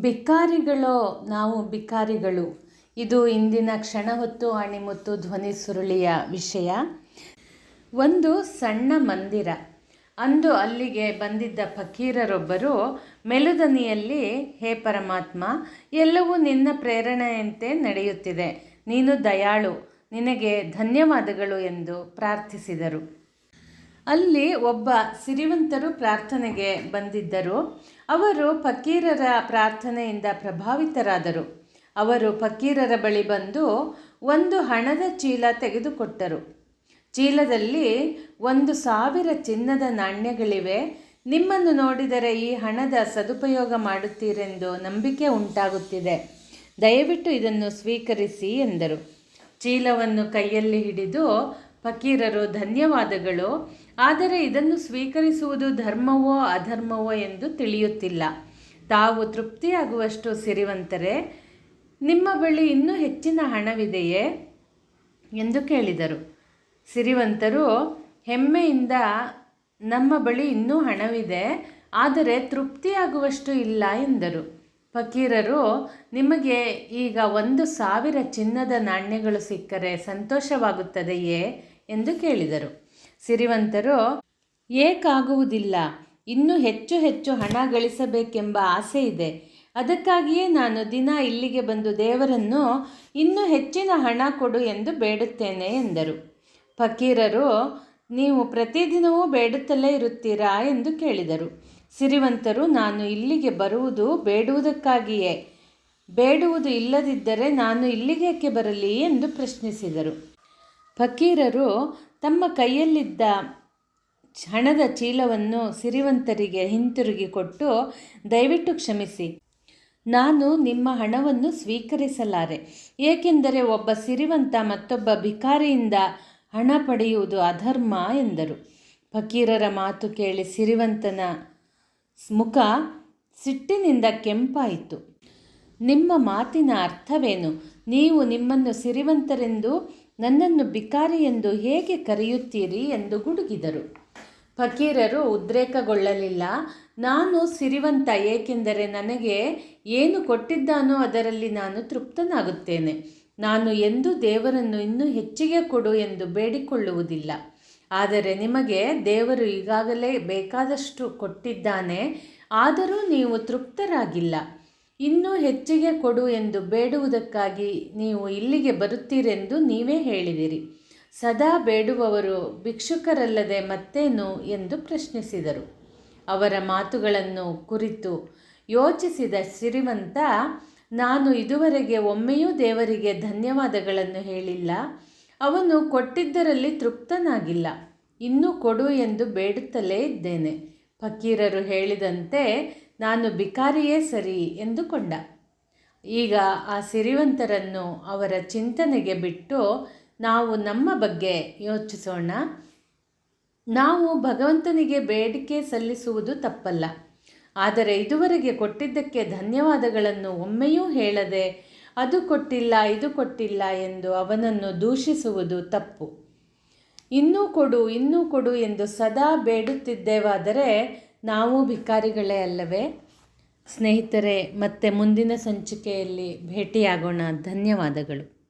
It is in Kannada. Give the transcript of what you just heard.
ಬಿಕಾರಿಗಳೋ ನಾವು ಬಿಕಾರಿಗಳು ಇದು ಇಂದಿನ ಕ್ಷಣ ಹೊತ್ತು ಅಣಿಮುತ್ತು ಧ್ವನಿ ಸುರುಳಿಯ ವಿಷಯ. ಒಂದು ಸಣ್ಣ ಮಂದಿರ. ಅಂದು ಅಲ್ಲಿಗೆ ಬಂದಿದ್ದ ಫಕೀರರೊಬ್ಬರು, ಮೆಲುದನಿಯಲ್ಲಿ, ಹೇ ಪರಮಾತ್ಮ, ಎಲ್ಲವೂ ನಿನ್ನ ಪ್ರೇರಣೆಯಂತೆ ನಡೆಯುತ್ತಿದೆ. ನೀನು ದಯಾಳು. ನಿನಗೆ ಧನ್ಯವಾದಗಳು ಎಂದು ಪ್ರಾರ್ಥಿಸಿದರು. ಅಲ್ಲಿ ಒಬ್ಬ ಸಿರಿವಂತರು ಪ್ರಾರ್ಥನೆಗೆ ಬಂದಿದ್ದರು. ಅವರು ಫಕೀರರ ಪ್ರಾರ್ಥನೆಯಿಂದ ಪ್ರಭಾವಿತರಾದರು. ಅವರು ಫಕೀರರ ಬಳಿ ಬಂದು ಒಂದು ಹಣದ ಚೀಲ ತೆಗೆದುಕೊಟ್ಟರು. ಚೀಲದಲ್ಲಿ ಒಂದು ಸಾವಿರ ಚಿನ್ನದ ನಾಣ್ಯಗಳಿವೆ. ನಿಮ್ಮನ್ನು ನೋಡಿದರೆ ಈ ಹಣದ ಸದುಪಯೋಗ ಮಾಡುತ್ತೀರೆಂದು ನಂಬಿಕೆ ಉಂಟಾಗುತ್ತಿದೆ. ದಯವಿಟ್ಟು ಇದನ್ನು ಸ್ವೀಕರಿಸಿ ಎಂದರು. ಚೀಲವನ್ನು ಕೈಯಲ್ಲಿ ಹಿಡಿದು ಫಕೀರರು ಧನ್ಯವಾದಗಳು. ಆದರೆ ಇದನ್ನು ಸ್ವೀಕರಿಸುವುದು ಧರ್ಮವೋ ಅಧರ್ಮವೋ ಎಂದು ತಿಳಿಯುತ್ತಿಲ್ಲ. ತಾವು ತೃಪ್ತಿಯಾಗುವಷ್ಟು ಸಿರಿವಂತರೆ, ನಿಮ್ಮ ಬಳಿ ಇನ್ನೂ ಹೆಚ್ಚಿನ ಹಣವಿದೆಯೇ? ಎಂದು ಕೇಳಿದರು. ಸಿರಿವಂತರು, ಹೆಮ್ಮೆಯಿಂದ ನಮ್ಮ ಬಳಿ ಇನ್ನೂ ಹಣವಿದೆ, ಆದರೆ ತೃಪ್ತಿಯಾಗುವಷ್ಟು ಇಲ್ಲ ಎಂದರು. ಫಕೀರರು, ನಿಮಗೆ ಈಗ ಒಂದು ಸಾವಿರ ಚಿನ್ನದ ನಾಣ್ಯಗಳು ಸಿಕ್ಕರೆ ಸಂತೋಷವಾಗುತ್ತದೆಯೇ? ಎಂದು ಕೇಳಿದರು. ಸಿರಿವಂತರು, ಏಕಾಗುವುದಿಲ್ಲ. ಇನ್ನೂ ಹೆಚ್ಚು ಹೆಚ್ಚು ಹಣ ಗಳಿಸಬೇಕೆಂಬ ಆಸೆ ಇದೆ. ಅದಕ್ಕಾಗಿಯೇ ನಾನು ದಿನ ಇಲ್ಲಿಗೆ ಬಂದು ದೇವರನ್ನು ಇನ್ನೂ ಹೆಚ್ಚಿನ ಹಣ ಕೊಡು ಎಂದು ಬೇಡುತ್ತೇನೆ ಎಂದರು. ಫಕೀರರು, ನೀವು ಪ್ರತಿದಿನವೂ ಬೇಡುತ್ತಲೇ ಇರುತ್ತೀರಾ ಎಂದು ಕೇಳಿದರು. ಸಿರಿವಂತರು, ನಾನು ಇಲ್ಲಿಗೆ ಬರುವುದು ಬೇಡುವುದಕ್ಕಾಗಿಯೇ. ಬೇಡುವುದು ಇಲ್ಲದಿದ್ದರೆ ನಾನು ಇಲ್ಲಿಗೇಕೆ ಬರಲಿ ಎಂದು ಪ್ರಶ್ನಿಸಿದರು. ಫಕೀರರು ತಮ್ಮ ಕೈಯಲ್ಲಿದ್ದ ಹಣದ ಚೀಲವನ್ನು ಸಿರಿವಂತರಿಗೆ ಹಿಂತಿರುಗಿ ಕೊಟ್ಟು, ದಯವಿಟ್ಟು ಕ್ಷಮಿಸಿ. ನಾನು ನಿಮ್ಮ ಹಣವನ್ನು ಸ್ವೀಕರಿಸಲಾರೆ. ಏಕೆಂದರೆ ಒಬ್ಬ ಸಿರಿವಂತ ಮತ್ತೊಬ್ಬ ಭಿಕಾರಿಯಿಂದ ಹಣ ಪಡೆಯುವುದು ಅಧರ್ಮ ಎಂದರು. ಫಕೀರರ ಮಾತು ಕೇಳಿ ಸಿರಿವಂತನ ಮುಖ ಸಿಟ್ಟಿನಿಂದ ಕೆಂಪಾಯಿತು. ನಿಮ್ಮ ಮಾತಿನ ಅರ್ಥವೇನು? ನೀವು ನಿಮ್ಮನ್ನು ಸಿರಿವಂತರೆಂದು, ನನ್ನನ್ನು ಬಿಕಾರಿ ಎಂದು ಹೇಗೆ ಕರೆಯುತ್ತೀರಿ ಎಂದು ಗುಡುಗಿದರು. ಫಕೀರರು ಉದ್ರೇಕಗೊಳ್ಳಲಿಲ್ಲ. ನಾನು ಸಿರಿವಂತ, ಏಕೆಂದರೆ ನನಗೆ ಏನು ಕೊಟ್ಟಿದ್ದಾನೋ ಅದರಲ್ಲಿ ನಾನು ತೃಪ್ತನಾಗುತ್ತೇನೆ. ನಾನು ಎಂದೂ ದೇವರನ್ನು ಇನ್ನೂ ಹೆಚ್ಚಿಗೆ ಕೊಡು ಎಂದು ಬೇಡಿಕೊಳ್ಳುವುದಿಲ್ಲ. ಆದರೆ ನಿಮಗೆ ದೇವರು ಈಗಾಗಲೇ ಬೇಕಾದಷ್ಟು ಕೊಟ್ಟಿದ್ದಾನೆ. ಆದರೂ ನೀವು ತೃಪ್ತರಾಗಿಲ್ಲ. ಇನ್ನೂ ಹೆಚ್ಚಿಗೆ ಕೊಡು ಎಂದು ಬೇಡುವುದಕ್ಕಾಗಿ ನೀವು ಇಲ್ಲಿಗೆ ಬರುತ್ತೀರೆಂದು ನೀವೇ ಹೇಳಿದಿರಿ. ಸದಾ ಬೇಡುವವರು ಭಿಕ್ಷುಕರಲ್ಲದೆ ಮತ್ತೇನು ಎಂದು ಪ್ರಶ್ನಿಸಿದರು. ಅವರ ಮಾತುಗಳನ್ನು ಕುರಿತು ಯೋಚಿಸಿದ ಸಿರಿವಂತ ನಾನು ಇದುವರೆಗೆ ಒಮ್ಮೆಯೂ ದೇವರಿಗೆ ಧನ್ಯವಾದಗಳನ್ನು ಹೇಳಿಲ್ಲ. ಅವನು ಕೊಟ್ಟಿದ್ದರಲ್ಲಿ ತೃಪ್ತನಾಗಿಲ್ಲ. ಇನ್ನೂ ಕೊಡು ಎಂದು ಬೇಡುತ್ತಲೇ ಇದ್ದೇನೆ. ಫಕೀರರು ಹೇಳಿದಂತೆ ನಾನು ಬಿಕಾರಿಯೇ ಸರಿ ಎಂದುಕೊಂಡ. ಈಗ ಆ ಸಿರಿವಂತರನ್ನು ಅವರ ಚಿಂತನೆಗೆ ಬಿಟ್ಟು ನಾವು ನಮ್ಮ ಬಗ್ಗೆ ಯೋಚಿಸೋಣ. ನಾವು ಭಗವಂತನಿಗೆ ಬೇಡಿಕೆ ಸಲ್ಲಿಸುವುದು ತಪ್ಪಲ್ಲ. ಆದರೆ ಇದುವರೆಗೆ ಕೊಟ್ಟಿದ್ದಕ್ಕೆ ಧನ್ಯವಾದಗಳನ್ನು ಒಮ್ಮೆಯೂ ಹೇಳದೆ ಅದು ಕೊಟ್ಟಿಲ್ಲ, ಇದು ಕೊಟ್ಟಿಲ್ಲ ಎಂದು ಅವನನ್ನು ದೂಷಿಸುವುದು ತಪ್ಪು. ಇನ್ನೂ ಕೊಡು ಇನ್ನೂ ಕೊಡು ಎಂದು ಸದಾ ಬೇಡುತ್ತಿದ್ದೇವಾದರೆ ನಾವು ಭಿಕಾರಿಗಳೇ ಅಲ್ಲವೇ? ಸ್ನೇಹಿತರೆ ಮತ್ತೆ ಮುಂದಿನ ಸಂಚಿಕೆಯಲ್ಲಿ ಭೇಟಿಯಾಗೋಣ. ಧನ್ಯವಾದಗಳು.